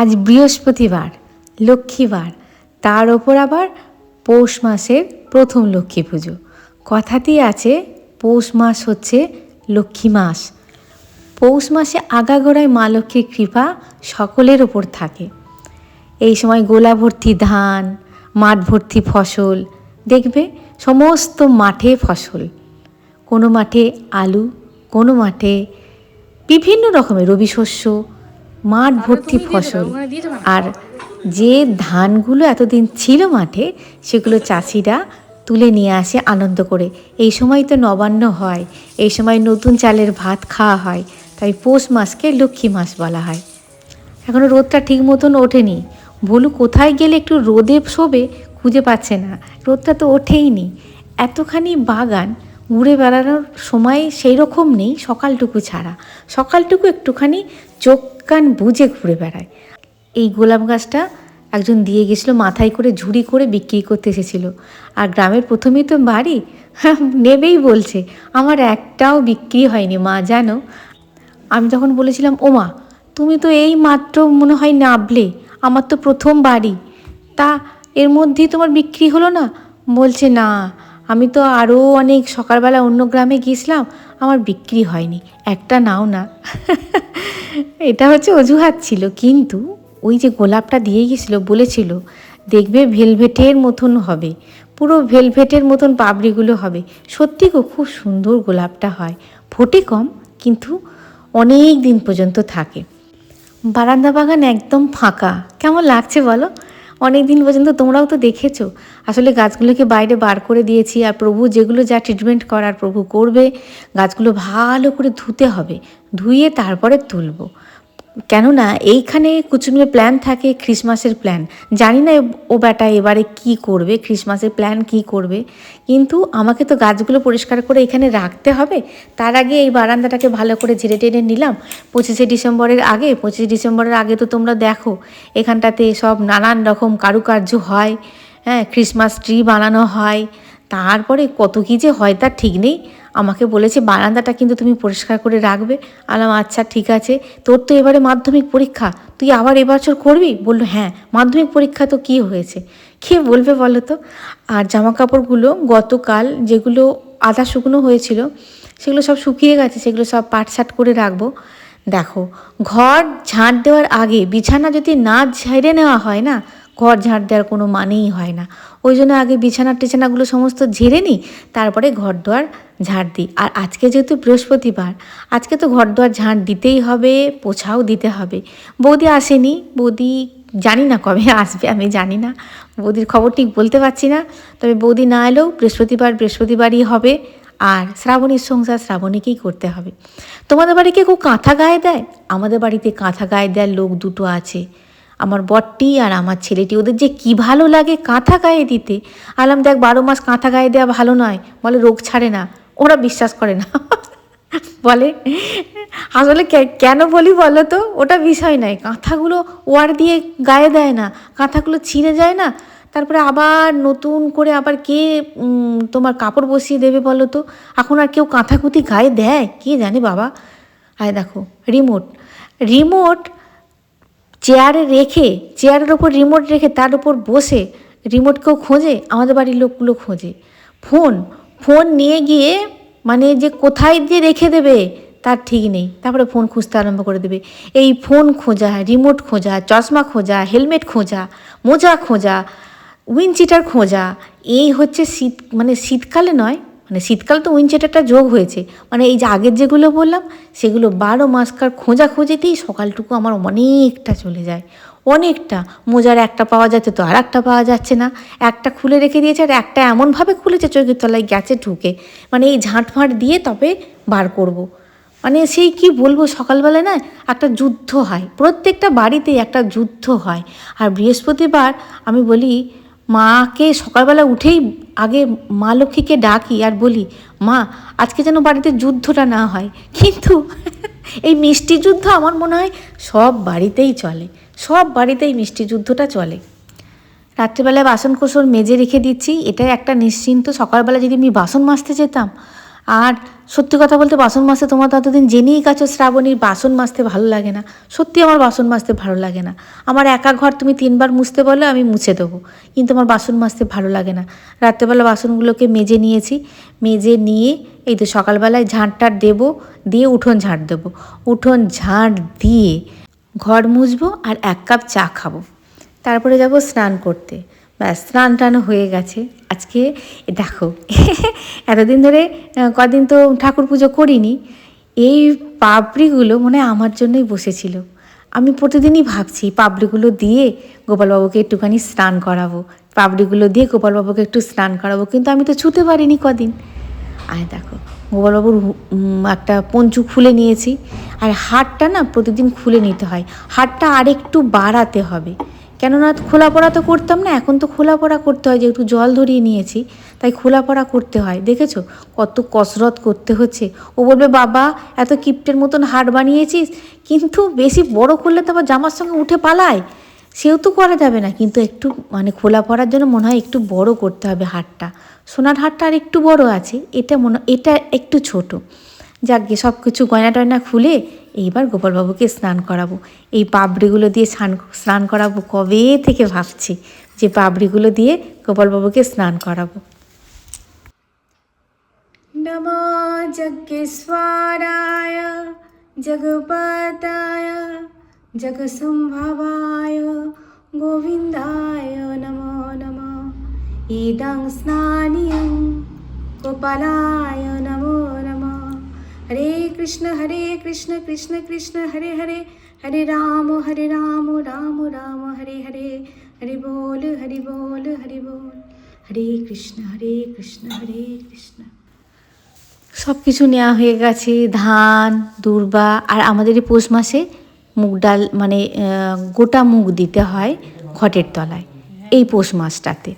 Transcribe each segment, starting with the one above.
আজ বৃহস্পতিবার, লক্ষ্মীবার, তার ওপর আবার পৌষ মাসের প্রথম লক্ষ্মী পুজো। কথাতেই আছে, পৌষ মাস হচ্ছে লক্ষ্মী মাস। পৌষ মাসে আগাগোড়ায় মা লক্ষ্মীর কৃপা সকলের ওপর থাকে। এই সময় গোলা ভর্তি ধান, মাঠ ভর্তি ফসল, দেখবে সমস্ত মাঠে ফসল। কোনো মাঠে আলু, কোনো মাঠে বিভিন্ন রকমের রবি শস্য মাঠ ভর্তি ফসল। আর যে ধানগুলো এতদিন ছিল মাঠে সেগুলো চাষিরা তুলে নিয়ে আসে আনন্দ করে। এই সময় তো নবান্ন হয় এই সময় নতুন চালের ভাত খাওয়া হয় তাই পৌষ মাসকে লক্ষ্মী মাস বলা হয়। এখনও রোদটা ঠিক মতন ওঠেনি। বলু কোথায় গেলে একটু রোদে শোবে খুঁজে পাচ্ছে না। রোদটা তো ওঠেই নি। এতখানি বাগান ঘুরে বেড়ানোর সময় সেই রকম নেই সকালটুকু ছাড়া। সকালটুকু একটুখানি চোখ কান বুঝে ঘুরে বেড়ায়। এই গোলাপ গাছটা একজন দিয়ে গেছিল, মাথায় করে ঝুড়ি করে বিক্রি করতে এসেছিল। আর গ্রামের প্রথমেই তো বাড়ি নেবেই বলছে, আমার একটাও বিক্রি হয়নি, মা, জানো? আমি তখন বলেছিলাম, ওমা, তুমি তো এই মাত্র মনে হয় নাবলে, আমার তো প্রথম বাড়ি। তা এর মধ্যেই তোমার বিক্রি হলো না? বলছে, না, আমি তো আরও অনেক সকালবেলা অন্য গ্রামে গিয়েছিলাম আমার বিক্রি হয়নি। একটা নাও না। এটা হচ্ছে অজুহাত ছিল, কিন্তু ওই যে গোলাপটা দিয়ে গেছিল, বলেছিল, দেখবে ভেলভেটের মতন হবে, পুরো ভেলভেটের মতন পাবড়িগুলো হবে। সত্যি গো, খুব সুন্দর গোলাপটা হয়। ফোটে কম, কিন্তু অনেক দিন পর্যন্ত থাকে। বারান্দা বাগান একদম ফাঁকা। কেমন লাগছে বলো? অনেক দিন পর্যন্ত তোমরাও তো দেখেছ। আসলে গাছগুলোকে বাইরে বার করে দিয়েছি আর প্রভু যেগুলো যা ট্রিটমেন্ট করার প্রভু করবে, গাছগুলো ভালো করে ধুতে হবে, ধুয়ে তারপরে তুলবো। কেননা এইখানে কুচুমের প্ল্যান থাকে খ্রিসমাসের প্ল্যান জানি না ও বেটা এবারে কি করবে খ্রিসমাসের প্ল্যান কি করবে। কিন্তু আমাকে তো গাছগুলো পরিষ্কার করে এখানে রাখতে হবে। তার আগে এই বারান্দাটাকে ভালো করে ঝেড়ে টেনে নিলাম। পঁচিশে ডিসেম্বরের আগে, পঁচিশে ডিসেম্বরের আগে তো তোমরা দেখো, এখানটাতে সব নানান রকম কারুকার্য হয়। হ্যাঁ ক্রিসমাস ট্রি বানানো হয়। তারপরে কত কী যে হয় তার ঠিক নেই। আমাকে বলেছে, বারান্দাটা কিন্তু তুমি পরিষ্কার করে রাখবে। আলাম আচ্ছা ঠিক আছে। তোর তো এবারে মাধ্যমিক পরীক্ষা। তুই আবার এবছর করবি? বলল হ্যাঁ মাধ্যমিক পরীক্ষা তো কী হয়েছে? কে বলবে বলো তো? আর জামা কাপড়গুলো গতকাল যেগুলো আধা শুকনো হয়েছিল, সেগুলো সব শুকিয়ে গেছে, সেগুলো সব পাটসাট করে রাখব। দেখো, ঘর ঝাঁট দেওয়ার আগে বিছানা যদি না ঝেড়ে নেওয়া হয় না ঘর ঝাঁট দেওয়ার কোনো মানেই হয় না। ওই জন্য আগে বিছানা টিছানাগুলো সমস্ত ঝেড়ে নিই, তারপরে ঘর দুয়ার ঝাঁট দিই। আর আজকে যেহেতু বৃহস্পতিবার, আজকে তো ঘর দুয়ার ঝাঁট দিতেই হবে, পোছাও দিতে হবে। বৌদি আসেনি, বৌদি জানি না কবে আসবে, আমি জানি না। বৌদির খবর ঠিক বলতে পারছি না। তবে বৌদি না এলেও বৃহস্পতিবার বৃহস্পতিবারই হবে, আর শ্রাবণীর সংসার শ্রাবণীকেই করতে হবে। তোমাদের বাড়িকে কেউ কাঁথা গায়ে দেয়? আমাদের বাড়িতে কাঁথা গায়ে দেওয়ার লোক দুটো আছে। আমার বরটি আর আমার ছেলেটি, ওদের যে কি ভালো লাগে কাঁথা গায়ে দিতে। আলাম দেখ, বারো মাস কাঁথা গায়ে দেওয়া ভালো নয়, বলে রোগ ছাড়ে না, ওরা বিশ্বাস করে না। বলে, আসলে কেন বলি বলো তো, ওটা বিষয় নয়, কাঁথাগুলো ওয়ার দিয়ে গায়ে দেয় না, কাঁথাগুলো ছিঁড়ে যায় না, তারপরে আবার নতুন করে আবার কে তোমার কাপড় বসিয়ে দেবে বলো তো, এখন আর কেউ কাঁথা কুতি গায়ে দেয়? কে জানে বাবা? আয় দেখো, রিমোট রিমোট চেয়ারে রেখে, চেয়ারের ওপর রিমোট রেখে তার উপর বসে রিমোট কেউ খোঁজে? আমাদের বাড়ির লোকগুলো খোঁজে। ফোন ফোন নিয়ে গিয়ে মানে যে কোথায় যে রেখে দেবে, তার ঠিক নেই। তারপরে ফোন খুঁজতে আরম্ভ করে দেবে। এই ফোন খোঁজা রিমোট খোঁজা, চশমা খোঁজা হেলমেট খোঁজা, মোজা খোঁজা উইনচিটার খোঁজা, এই হচ্ছে শীত মানে শীতকালে নয় মানে শীতকাল তো উইনচিটারটা যোগ হয়েছে। মানে এই যে আগের যেগুলো বললাম, সেগুলো বারো মাসকার খোঁজা খোঁজেতেই সকালটুকু আমার অনেকটা চলে যায়। অনেকটা। মোজার একটা পাওয়া যাচ্ছে তো আর একটা পাওয়া যাচ্ছে না। একটা খুলে রেখে দিয়েছে আর একটা এমনভাবে খুলেছে চোখের তলায় গেছে ঢুকে। মানে এই ঝাঁট ফাঁট দিয়ে তবে বার করব। মানে সেই কি বলব, সকালবেলায় না একটা যুদ্ধ হয়। প্রত্যেকটা বাড়িতেই একটা যুদ্ধ হয়। আর বৃহস্পতিবার আমি বলি মাকে সকালবেলা উঠেই আগে মা লক্ষ্মীকে ডাকি আর বলি, মা, আজকে যেন বাড়িতে যুদ্ধটা না হয়। কিন্তু এই মিষ্টি যুদ্ধ আমার মনে হয় সব বাড়িতেই চলে, সব বাড়িতেই মিষ্টি যুদ্ধটা চলে। রাত্রিবেলায় বাসন কোসন মেজে রেখে দিচ্ছি, এটাই একটা নিশ্চিন্ত সকালবেলা যদি আমি বাসন মাজতে যেতাম। আর সত্যি কথা বলতে বাসন মাজতে তোমার ততদিন জেনেই কাছো শ্রাবণীর বাসন মাজতে ভালো লাগে না। সত্যি আমার বাসন মাজতে ভালো লাগে না। আমার একা ঘর তুমি তিনবার মুছতে বলো আমি মুছে দেবো। কিন্তু আমার বাসন মাজতে ভালো লাগে না। রাত্রেবেলা বাসনগুলোকে মেজে নিয়েছি। মেজে নিয়ে এই তো সকালবেলায় ঝাঁটটার দেবো, দিয়ে উঠোন ঝাঁট দেবো। উঠোন ঝাঁট দিয়ে ঘর মুছবো আর এক কাপ চা খাব। তারপরে যাব স্নান করতে। ব্যাস স্নান টানও হয়ে গেছে। আজকে দেখো, এতদিন ধরে কদিন তো ঠাকুর পুজো করিনি, এই পাপড়িগুলো মনে আমার জন্যই বসেছিল। আমি প্রতিদিনই ভাবছি, পাপড়িগুলো দিয়ে গোপালবাবুকে একটুখানি স্নান করাবো। পাপড়িগুলো দিয়ে গোপালবাবুকে একটু স্নান করাবো, কিন্তু আমি তো ছুতে পারিনি কদিন। আর দেখো, গোপালবাবুর একটা পঞ্চু খুলে নিয়েছি, আর হাটটা না প্রতিদিন খুলে নিতে হয়। হাটটা আরেকটু বাড়াতে হবে। কেননা খোলা পড়া তো করতাম না, এখন তো খোলা পড়া করতে হয়, যেহেতু জল ধরিয়ে নিয়েছি, তাই খোলা পড়া করতে হয়, দেখেছ? কত কসরত করতে হচ্ছে। ও বলবে, বাবা, এত কিপ্টের মতন হাট বানিয়েছিস, কিন্তু বেশি বড় করলে তো আবার জামার সঙ্গে উঠে পালায়। সেও তো করা যাবে না, কিন্তু একটু মানে খোলা পড়ার জন্য মনে হয় একটু বড় করতে হবে হাটটা সোনার হাটটা আর একটু বড় আছে, এটা মনে, এটা একটু ছোট। যাক সব কিছু গয়না টয়না খুলে এইবার গোপালবাবুকে স্নান করাবো। এই পাবড়িগুলো দিয়ে স্নান স্নান করাবো কবে থেকে ভাবছি যে পাবড়িগুলো দিয়ে গোপালবাবুকে স্নান করাবো। নমো যজ্ঞেশ্বরায়, জগপতায়, জগসম্ভবায়, গোবিন্দায় নমো নমো। ইদং স্নানিয়ং গোপালায় নমো নমো। হরে কৃষ্ণ হরে কৃষ্ণ কৃষ্ণ কৃষ্ণ, হরে হরে। হরে রাম হরে রাম রাম রাম, হরে হরে। হরে বল, হরি বল হরি বল। হরে কৃষ্ণ হরে কৃষ্ণ হরে কৃষ্ণ। সব কিছু নেওয়া হয়ে গেছে, ধান, দুর্বা, আর আমাদের এই পৌষ মাসে মুগ ডাল মানে গোটা মুগ দিতে হয় ঘটের তলায়, এই পৌষ মাসটাতে।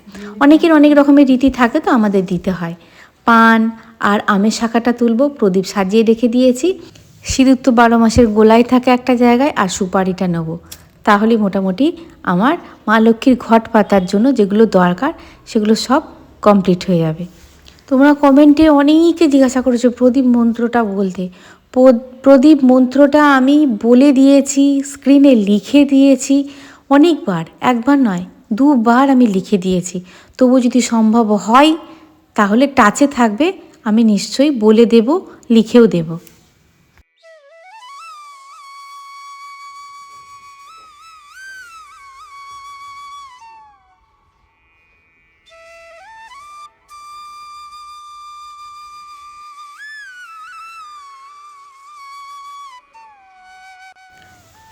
অনেকের অনেক রকমের রীতি থাকে তো আমাদের দিতে হয়। পান আর আমের শাখাটা তুলবো, প্রদীপ সাজিয়ে রেখে দিয়েছি। সিঁদুর তো বারো মাসের গোলায় থাকে একটা জায়গায়, আর সুপারিটা নেব। তাহলে মোটামুটি আমার মা লক্ষ্মীর ঘট পাতার জন্য যেগুলো দরকার, সেগুলো সব কমপ্লিট হয়ে যাবে। তোমরা কমেন্টে অনেকে জিজ্ঞাসা করেছ প্রদীপ মন্ত্রটা বলতে। প্রদীপ মন্ত্রটা আমি বলে দিয়েছি, স্ক্রিনে লিখে দিয়েছি, অনেকবার, একবার নয়, দুবার আমি লিখে দিয়েছি। তবু যদি সম্ভব হয়, তাহলে টাচে থাকবে আমি নিশ্চয়ই বলে দেব, লিখেও দেব।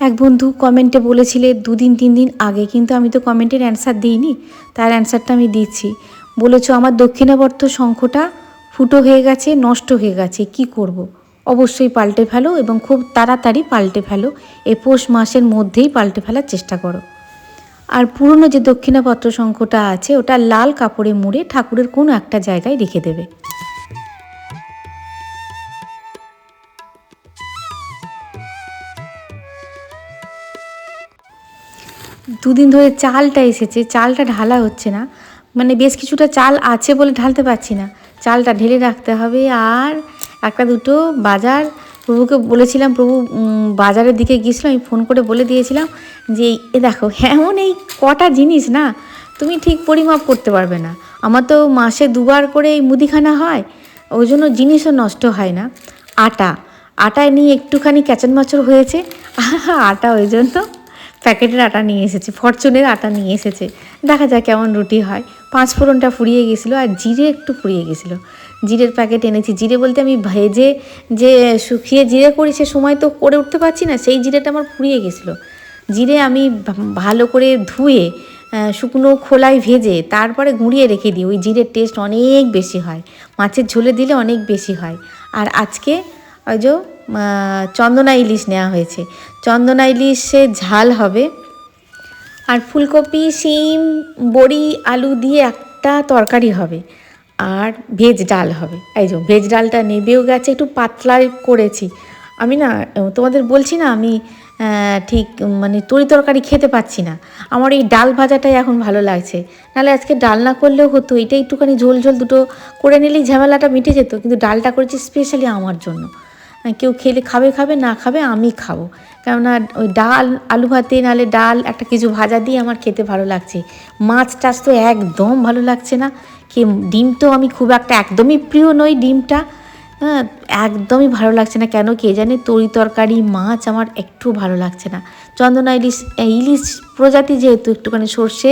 এক বন্ধু কমেন্টে বলেছিলে, দুদিন, তিন দিন আগে, কিন্তু আমি তো কমেন্টের অ্যান্সার দিইনি। তার অ্যান্সারটা আমি দিচ্ছি। বলেছ, আমার দক্ষিণাবর্ত শঙ্খটা ফুটো হয়ে গেছে, নষ্ট হয়ে গেছে, কি করব। অবশ্যই পাল্টে ফেলো এবং খুব তাড়াতাড়ি পাল্টে ফেলো। এই পৌষ মাসের মধ্যেই পাল্টে ফেলার চেষ্টা করো। আর পুরনো যে দক্ষিণাপত্র শঙ্খটা আছে, ওটা লাল কাপড়ে মুড়ে ঠাকুরের কোনো একটা জায়গায় রেখে দেবে। দুদিন ধরে চালটা এসেছে, চালটা ঢালা হচ্ছে না। মানে বেশ কিছুটা চাল আছে বলে ঢালতে পারছি না। চালটা ঢেলে রাখতে হবে আর একটা দুটো বাজার। প্রভুকে বলেছিলাম, প্রভু বাজারের দিকে গিয়েছিলাম, আমি ফোন করে বলে দিয়েছিলাম যে, এ দেখো, এমন এই কটা জিনিস না, তুমি ঠিক পরিমাপ করতে পারবে না। আমার তো মাসে দুবার করে এই মুদিখানা হয়, ওই জন্য জিনিসও নষ্ট হয় না। আটা আটায় নিয়ে একটুখানি ক্যাচন মাচর হয়েছে। আটা ওই জন্য প্যাকেটের আটা নিয়ে এসেছে, ফরচুনের আটা নিয়ে এসেছে। দেখা যাক কেমন রুটি হয়। পাঁচ ফোড়নটা ফুরিয়ে গেছিল আর জিরে একটু ফুরিয়ে গেছিল। জিরের প্যাকেট এনেছি। জিরে বলতে আমি ভেজে যে শুকিয়ে জিরে করি সে সময় তো করে উঠতে পারছি না, সেই জিরেটা আমার ফুরিয়ে গেছিল। জিরে আমি ভালো করে ধুয়ে শুকনো খোলায় ভেজে তারপরে গুঁড়িয়ে রেখে দিই। ওই জিরের টেস্ট অনেক বেশি হয়। মাছের ঝোলে দিলে অনেক বেশি হয়। আর আজকে ওই যে চন্দনা ইলিশ নেওয়া হয়েছে। চন্দনা ইলিশে ঝাল হবে। আর ফুলকপি, শিম, বড়ি, আলু দিয়ে একটা তরকারি হবে আর ভেজ ডাল হবে। এই যে ভেজ ডালটা নেবেও গেছে, একটু পাতলা করেছি। আমি না তোমাদের বলছি না আমি ঠিক মানে তরি তরকারি খেতে পাচ্ছি না। আমার এই ডাল ভাজাটাই এখন ভালো লাগছে। নাহলে আজকে ডাল না করলেও হতো, এটা একটুখানি ঝোল ঝোল দুটো করে নিলেই ঝামেলাটা মিটে যেত। কিন্তু ডালটা করেছি স্পেশালি আমার জন্য। কেউ খেলে খাবে খাবে, না খাবে, আমি খাব। কেননা ওই ডাল, আলু ভাতে, নাহলে ডাল, একটা কিছু ভাজা দিয়ে আমার খেতে ভালো লাগছে। মাছ টাছ তো একদম ভালো লাগছে না। কি ডিম তো আমি খুব একটা একদমই প্রিয় নই ডিমটা। হ্যাঁ একদমই ভালো লাগছে না। কেন কে জানে? তরি তরকারি, মাছ আমার একটু ভালো লাগছে না। চন্দনা ইলিশ ইলিশ প্রজাতি যেহেতু একটুখানি সর্ষে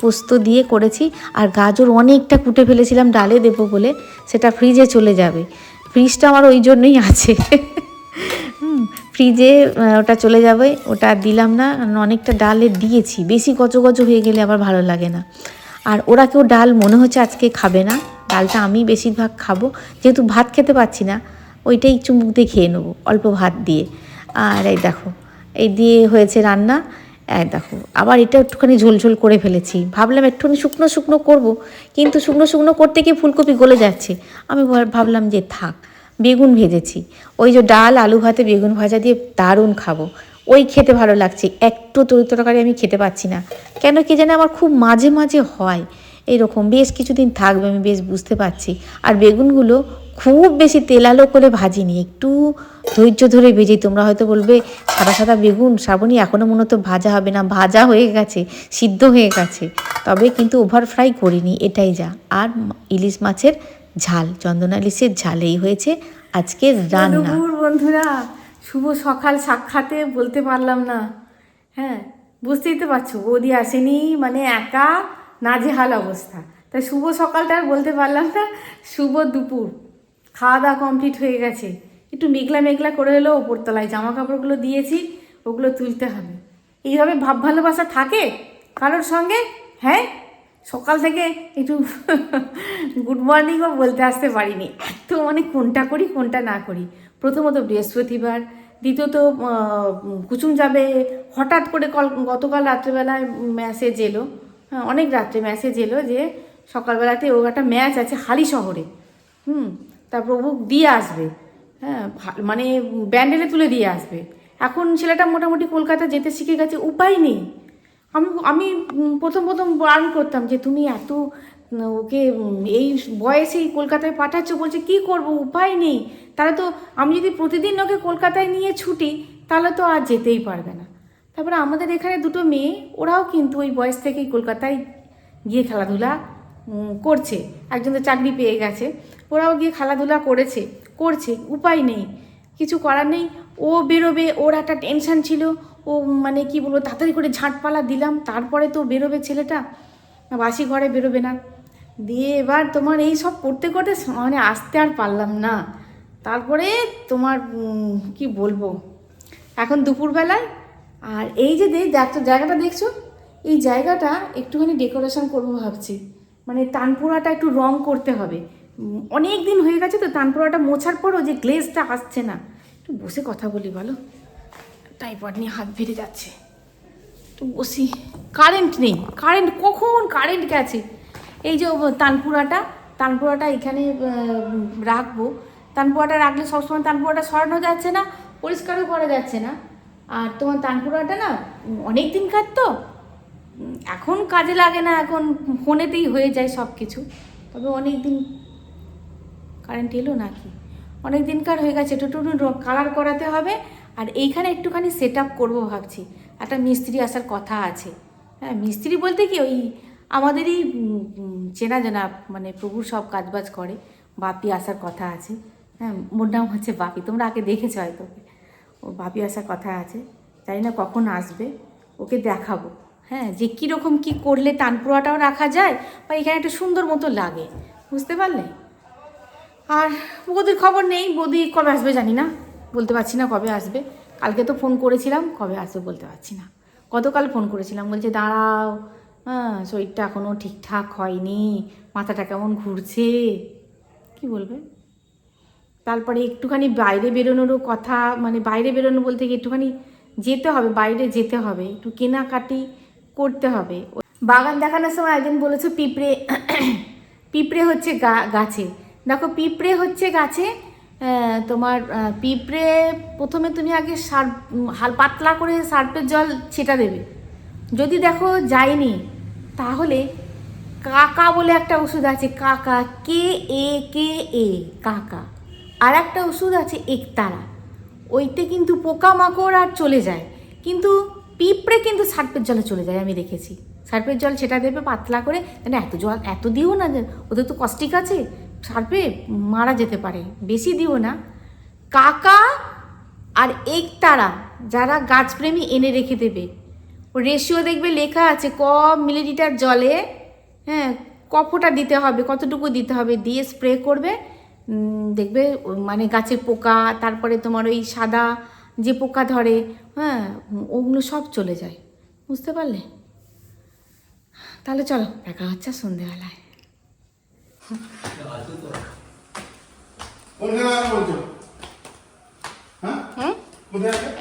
পোস্ত দিয়ে করেছি, আর গাজর অনেকটা কুটে ফেলেছিলাম ডালে দেবো বলে, সেটা ফ্রিজে চলে যাবে। ফ্রিজটা আমার ওই জন্যই আছে। ফ্রিজে ওটা চলে যাবে, ওটা দিলাম না, কারণ অনেকটা ডালে দিয়েছি। বেশি গজো গজো হয়ে গেলে আবার ভালো লাগে না। আর ওরা কেউ ডাল মনে হচ্ছে আজকে খাবে না, ডালটা আমি বেশিরভাগ খাব। যেহেতু ভাত খেতে পাচ্ছি না, ওইটাই চুমুক দিয়ে খেয়ে নেব, অল্প ভাত দিয়ে। আর এই দেখো, এই দিয়ে হয়েছে রান্না। এই দেখো, আবার এটা একটুখানি ঝোলঝোল করে ফেলেছি। ভাবলাম একটুখানি শুকনো শুকনো করব, কিন্তু শুকনো শুকনো করতে গিয়ে ফুলকপি গলে যাচ্ছে। আমি ভাব- ভাবলাম যে থাক বেগুন ভেজেছি। ওই যে ডাল, আলু ভাতে বেগুন ভাজা দিয়ে দারুণ খাব। ওই খেতে ভালো লাগছে। একটু তরি তরকারি আমি খেতে পাচ্ছি না। কেন কি জানি আমার খুব মাঝে মাঝে হয়। এইরকম বেশ কিছুদিন থাকবে, আমি বেশ বুঝতে পারছি। আর বেগুনগুলো খুব বেশি তেলালো করে ভাজিনি। একটু ধৈর্য ধরে ভেজে। তোমরা হয়তো বলবে, সাদা সাদা বেগুন, শ্রাবণী এখনও মনে হতো ভাজা হবে না। ভাজা হয়ে গেছে, সিদ্ধ হয়ে গেছে। তবে কিন্তু ওভার ফ্রাই করিনি, এটাই যা। আর ইলিশ মাছের ঝাল, চন্দনা ইলিশের ঝালেই হয়েছে আজকের রান্না। বন্ধুরা, শুভ সকাল, সাক্ষাতে বলতে পারলাম না। হ্যাঁ বুঝতেই তো পারছ, বৌদি আসেনি মানে একা নাজেহাল অবস্থা। তাই শুভ সকালটা আর বলতে পারলাম না, শুভ দুপুর। খাওয়া দাওয়া কমপ্লিট হয়ে গেছে। একটু মেঘলা মেঘলা করে হলেও ওপরতলায় জামা কাপড়গুলো দিয়েছি, ওগুলো তুলতে হবে। এইভাবে ভাব ভালোবাসা থাকে কারোর সঙ্গে? হ্যাঁ? সকাল থেকে একটু গুড মর্নিংও বলতে আসতে পারিনি। তো মানে কোনটা করি, কোনটা না করি। প্রথমত বৃহস্পতিবার, দ্বিতীয়ত কুচুম যাবে, হঠাৎ করে কল, গতকাল রাত্রেবেলায় মেসেজ এলো হ্যাঁ অনেক রাত্রে মেসেজ এলো যে সকালবেলাতে ও একটা ম্যাচ আছে হালি শহরে। হুম, তা প্রভু দিয়ে আসবে। হ্যাঁ মানে ব্যান্ডেলে তুলে দিয়ে আসবে। এখন ছেলেটা মোটামুটি কলকাতা যেতে শিখে গেছে, উপায় নেই। আমি আমি প্রথম প্রথম বারণ করতাম যে তুমি এত ওকে এই বয়সেই কলকাতায় পাঠাচ্ছ, বলছে, কি করব? উপায় নেই। তাহলে তো আমি যদি প্রতিদিন ওকে কলকাতায় নিয়ে ছুটি, তাহলে তো আর যেতেই পারবে না। তারপরে আমাদের এখানে দুটো মেয়ে, ওরাও কিন্তু ওই বয়স থেকেই কলকাতায় গিয়ে খেলাধুলা করছে। একজন তো চাকরি পেয়ে গেছে, ওরাও গিয়ে খেলাধুলা করেছে, করছে, উপায় নেই। কিছু করার নেই। ও বেরোবে, ওর একটা টেনশন ছিল। ও মানে কি বলব, তাড়াতাড়ি করে ঝাঁটপালা দিলাম। তারপরে তো বেরোবে ছেলেটা। বাসি ঘরে বেরোবে না। দিয়ে এবার তোমার এই সব করতে করতে মানে আসতে আর পারলাম না। তারপরে তোমার কি বলব? এখন দুপুরবেলায়। আর এই যে দেখ জায়গাটা দেখছ? এই জায়গাটা একটুখানি ডেকোরেশন করব ভাবছি। মানে তানপুরাটা একটু রং করতে হবে। অনেক দিন হয়ে গেছে তো তানপুরাটা মোছার পরও যে গ্লেজটা আসছে না। একটু বসে কথা বলি বলো। টাইপড নিয়ে হাত ভেড়ে যাচ্ছে। একটু বসি। কারেন্ট নেই। কারেন্ট কখন কারেন্ট গেছে? এই যে তানপুরাটা তানপুরাটা এখানে রাখব। তানপুরাটা রাখলে সবসময় তানপুরাটা সরানো যাচ্ছে না, পরিষ্কারও করা যাচ্ছে না। আর তোমার তানপুরাটা না, অনেক দিনকার তো। এখন কাজে লাগে না, এখন ফোনেতেই হয়ে যায় সব কিছু তবে অনেক দিন কারেন্ট এলো নাকি? অনেক দিনকার হয়ে গেছে, একটু কালার করাতে হবে আর এইখানে একটুখানি সেট আপ করব ভাবছি। একটা মিস্ত্রি আসার কথা আছে। হ্যাঁ মিস্ত্রি বলতে কি ওই আমাদেরই চেনা জানা মানে প্রভুর সব কাজবাজ করে। বাপি আসার কথা আছে। হ্যাঁ মোর নাম হচ্ছে বাপি, তোমরা আগে দেখেছ হয়তো। ও বাপি আসার কথা আছে। জানি না কখন আসবে, ওকে দেখাবো। হ্যাঁ যে কীরকম কী করলে তানপুরাটাও রাখা যায় বা এখানে একটা সুন্দর মতো লাগে। বুঝতে পারলে? আর বৌদির খবর নেই, বৌদি কবে আসবে জানি না, বলতে পারছি না কবে আসবে। কালকে তো ফোন করেছিলাম, কবে আসবে বলতে পারছি না। গতকাল ফোন করেছিলাম, বলছে দাঁড়াও হ্যাঁ শরীরটা এখনও ঠিকঠাক হয়নি, মাথাটা কেমন ঘুরছে, কি বলবে? তারপরে একটুখানি বাইরে বেরোনোরও কথা মানে বাইরে বেরোনো বলতে কি একটুখানি যেতে হবে, বাইরে যেতে হবে, একটু কেনাকাটি করতে হবে। বাগান দেখানোর সময় একদিন বলেছ, পিঁপড়ে পিঁপড়ে হচ্ছে গা, গাছে। দেখো, পিঁপড়ে হচ্ছে গাছে তোমার পিঁপড়ে প্রথমে তুমি আগে সার হাল পাতলা করে সার্ফের জল ছেটা দেবে। যদি দেখো যায়নি, তাহলে কাকা বলে একটা ওষুধ আছে, কাকা কে এ কে এ কাকা। আর একটা ওষুধ আছে একতারা। ওইতে কিন্তু পোকামাকড় আর চলে যায়। কিন্তু পিঁপড়ে কিন্তু সার্পের জলে চলে যায়, আমি দেখেছি। সার্পের জল সেটা দেবে পাতলা করে কেন এত জল, এত দিও না ওদের তো কস্টিক আছে। সার্পে মারা যেতে পারে। বেশি দিও না। কাকা আর একতারা, যারা গাছপ্রেমী এনে রেখে দেবে। রেশিও দেখবে লেখা আছে, ক মিলিলিটার জলে হ্যাঁ কফটা দিতে হবে, কতটুকু দিতে হবে, দিয়ে স্প্রে করবে। দেখবে মানে গাছের পোকা, তারপরে তোমার ওই সাদা যে পোকা ধরে হ্যাঁ ওগুলো সব চলে যায়। বুঝতে পারলে? তাহলে চলো, দেখা হচ্ছে সন্ধেবেলায় কোন জায়গায় বলছো হ্যাঁ হুম কোথায় আছে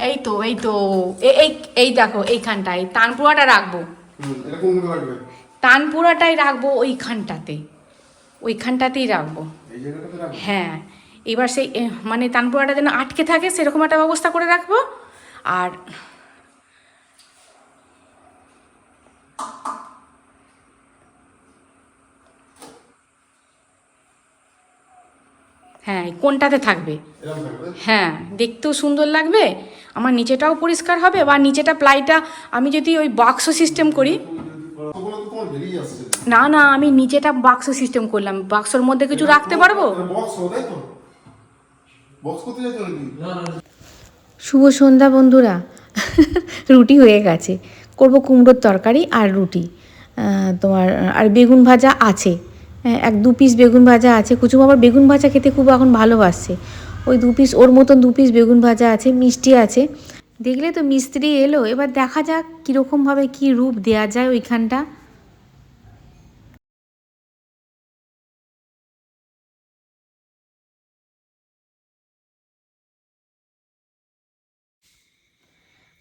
এই তো এই তো এই এই দেখো এইখানটায়। তানপুরাটা রাখব। তানপুরাটাই রাখব ওইখানটাতে। ওইখানটাতেই রাখব। হ্যাঁ। এবার সেই মানে তানপুরাটা যেন আটকে থাকে সেরকম একটা ব্যবস্থা করে রাখব। আর হ্যাঁ কোনটাতে থাকবে? হ্যাঁ দেখতেও সুন্দর লাগবে আমার নিচেটাও পরিষ্কার হবে বা নিচেটা প্লাইটা আমি যদি ওই বাক্স সিস্টেম করি। না না আমি নিচেটা বাক্স সিস্টেম করলাম বাক্সর মধ্যে কিছু রাখতে পারব? শুভ সন্ধ্যা বন্ধুরা রুটি হয়ে গেছে। করব কুমড়োর তরকারি আর রুটি। তোমার আর বেগুন ভাজা আছে। এক দু পিস বেগুন ভাজা আছে। কুচুম আবার বেগুন ভাজা খেতে খুব এখন ভালোবাসছে ওই দু পিস ওর মতন দু পিস বেগুন ভাজা আছে, মিষ্টি আছে। দেখলে তো মিস্ত্রি এলো, এবার দেখা যাক কীরকমভাবে কী রূপ দেয়া যায় ওইখানটা।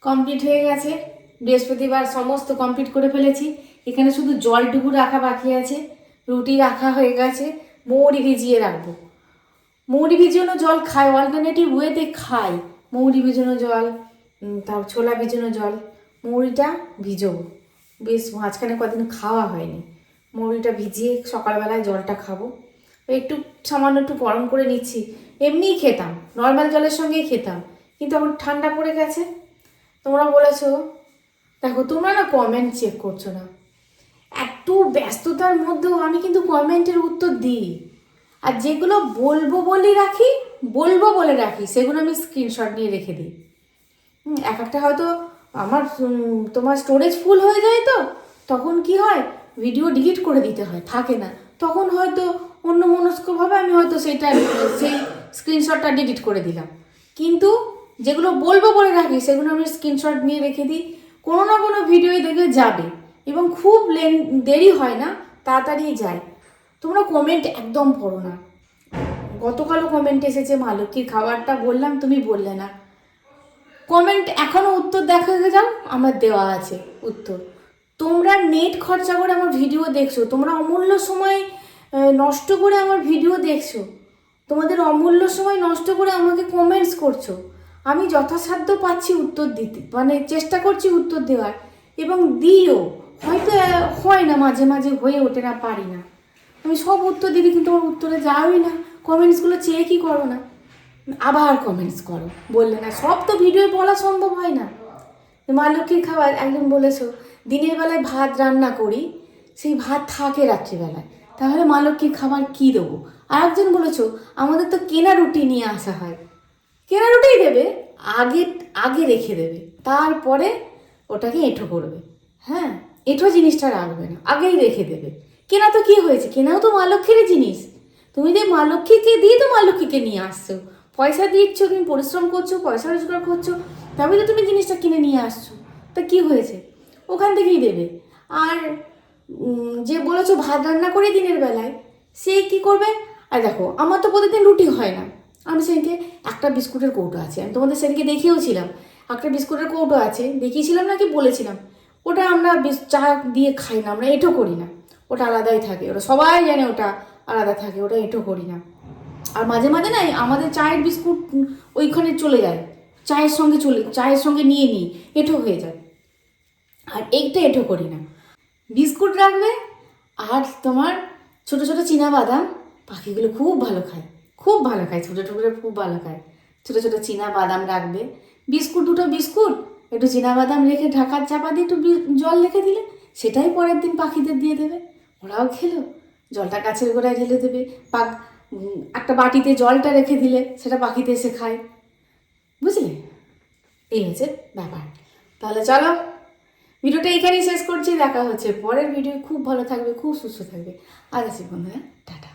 কমপ্লিট হয়ে গেছে। বৃহস্পতিবার সমস্ত কমপ্লিট করে ফেলেছি। এখানে শুধু জলটুকু রাখা বাকি আছে। রুটি রাখা হয়ে গেছে, মৌরি ভিজিয়ে রাখব। মৌরি ভিজানো জল খাই অল্টারনেটিভ ওয়েতে খাই। মৌরি ভিজানো জল তার ছোলা ভিজানো জল, মৌরিটা ভিজোবো। বেশ, মাঝখানে কদিন খাওয়া হয়নি। মৌরিটা ভিজিয়ে সকালবেলায় জলটা খাব। একটু সামান্য একটু গরম করে নিচ্ছি। এমনিই খেতাম নর্মাল জলের সঙ্গেই খেতাম। কিন্তু এখন ঠান্ডা পড়ে গেছে। তোমরা বলেছ, দেখো, তোমরা না কমেন্ট চেক করছ না। এত ব্যস্ততার মধ্যেও আমি কিন্তু কমেন্টের উত্তর দিই। আর যেগুলো বলব বলে রাখি, বলব বলে রাখি, সেগুলো আমি স্ক্রিনশট নিয়ে রেখে দিই। এক একটা হয়তো আমার তোমার স্টোরেজ ফুল হয়ে যায় তো, তখন কি হয়? ভিডিও ডিলিট করে দিতে হয়, থাকে না। তখন হয়তো অন্য মনস্কভাবে আমি হয়তো সেটা, সেই স্ক্রিনশটটা ডিলিট করে দিলাম। কিন্তু যেগুলো বলব বলে রাখি, সেগুলো আমি স্ক্রিনশট নিয়ে রেখে দিই। কোনো না কোনো ভিডিওই দেখে যাবে। এবং খুব লেন, দেরি হয় না, তাড়াতাড়ি যায় তোমরা কমেন্ট একদম পড়ো না। গতকালও কমেন্ট এসেছে মা লক্ষ্মীর খাবারটা, বললাম তুমি বললে না। কমেন্ট এখনও উত্তর দেখা যাও আমার দেওয়া আছে উত্তর। তোমরা নেট খরচা করে আমার ভিডিও দেখছ, তোমরা অমূল্য সময় নষ্ট করে আমার ভিডিও দেখছ। তোমাদের অমূল্য সময় নষ্ট করে আমাকে কমেন্টস করছ। আমি যথাসাধ্য পাচ্ছি উত্তর দিতে মানে চেষ্টা করছি উত্তর দেওয়ার। এবং দিও হয়তো হয় না, মাঝে মাঝে হয়ে ওঠে না, পারি না। আমি সব উত্তর দিদি কিন্তু আমার উত্তরে যাওই না। কমেন্টসগুলো চেয়ে কি করো না? আবার কমেন্টস করো। বললে না, সব তো ভিডিও বলা সম্ভব হয় না। মা লক্ষ্মীর খাবার একজন বলেছ, দিনের বেলায় ভাত রান্না করি, সেই ভাত থাকে রাত্রিবেলায়। তাহলে মা লক্ষ্মীর খাবার কী দেবো? আর একজন বলেছ, আমাদের তো কেনা রুটি নিয়ে আসা হয়। কেনা রুটিই দেবে, আগে আগে রেখে দেবে। তারপরে ওটাকে এঁঠো করবে। হ্যাঁ? এঁঠো জিনিসটা রাখবে না, আগেই রেখে দেবে। কেনা তো কি হয়েছে? কেনাও তো মা লক্ষ্মীরই জিনিস। তুমি যে মা লক্ষ্মীকে দিয়ে তো মা লক্ষ্মীকে নিয়ে আসছো। পয়সা দিচ্ছ, তুমি পরিশ্রম করছ, পয়সা রোজগার করছ তবে তো তুমি জিনিসটা কিনে নিয়ে আসছো। তা কি হয়েছে? ওখান থেকেই দেবে। আর যে বলেছ ভাত রান্না করে দিনের বেলায়, সে কি করবে? আর দেখো, আমার তো প্রতিদিন রুটি হয় না। আমি সেদিনকে একটা বিস্কুটের কৌটো আছে, আমি তোমাদের সেদিনকে দেখিয়েওছিলাম একটা বিস্কুটের কৌটো আছে, দেখিয়েছিলাম নাকি বলেছিলাম? ওটা আমরা বিস- চা দিয়ে খাই না, আমরা এঁটো করি না। ওটা আলাদাই থাকে, ওটা সবাই জানে ওটা আলাদা থাকে, ওটা এঁটো করি না। আর মাঝে মাঝে না আমাদের চায়ের বিস্কুট ওইখানে চলে যায়, চায়ের সঙ্গে চলে, চায়ের সঙ্গে নিয়ে নিই এঁঠো হয়ে যায়। আর এইটা এঁঠো করি না। বিস্কুট রাখবে আর তোমার ছোট ছোট চীনা বাদাম পাখিগুলো খুব ভালো খায়, খুব ভালো খায়, ছোটো টুকরো খুব ভালো খায়। ছোটো ছোটো চীনা বাদাম রাখবে, বিস্কুট, দুটো বিস্কুট একটু বাদাম রেখে ঢাকার চাপা দিয়ে একটু জল রেখে দিলে সেটাই পরের দিন পাখিদের দিয়ে দেবে। ওরাও খেলো, জলটা গাছের গোড়ায় ঢেলে দেবে। পাক একটা বাটিতে জলটা রেখে দিলে সেটা পাখিতে এসে খায়। বুঝলে? এই হচ্ছে ব্যাপার। তাহলে চলো, ভিডিওটা এখানেই শেষ করছি। দেখা হচ্ছে পরের ভিডিও খুব ভালো থাকবে, খুব সুস্থ থাকবে। আজ আছি বন্ধুরা, টাটা।